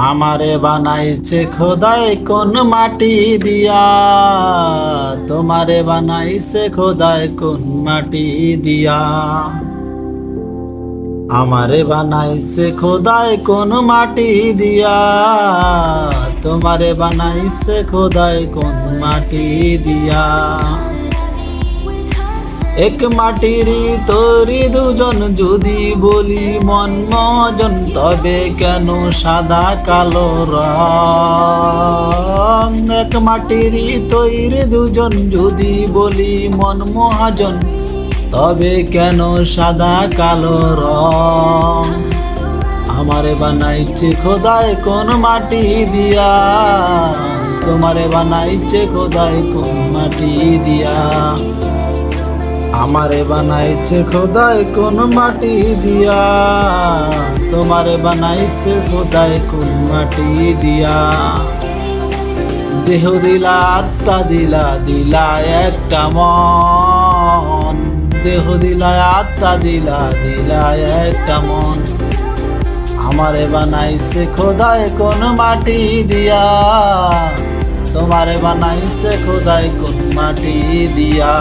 আমারে বানাইছে খোদাই কোন মাটি দিয়া। তোমারে বানাইছে খোদাই কোন মাটি দিয়া। আমারে বানাইছে খোদাই কোন মাটি দিয়া। তোমারে বানাইছে খোদাই কোন মাটি দিয়া। এক মাটির তরি দুজন যদি বলি মন মজন, তবে কেন সাদা কালো রং? এক মাটির তৈরি দুজন যদি বলি মন মহাজন, তবে কেন সাদা কালো রং? আমারে বানাইছে খোদায় কোন মাটি দিয়া, তোমারে বানাইছে খোদায় কোন মাটি দিয়া। আমারে বানাইছে খোদায় কোন মাটি দিয়া। তোমারে বানাইছে খোদায় কোন মাটি দিয়া। দেহ দিলা, আত্মা দিলা দিলা একটা মন। দেহ দিলা, আত্মা দিলা দিলা একটা মন। আমারে বানাইছে খোদায় কোন মাটি দিয়া। তোমারে বানাইছে খোদায় কোন মাটি দিয়া।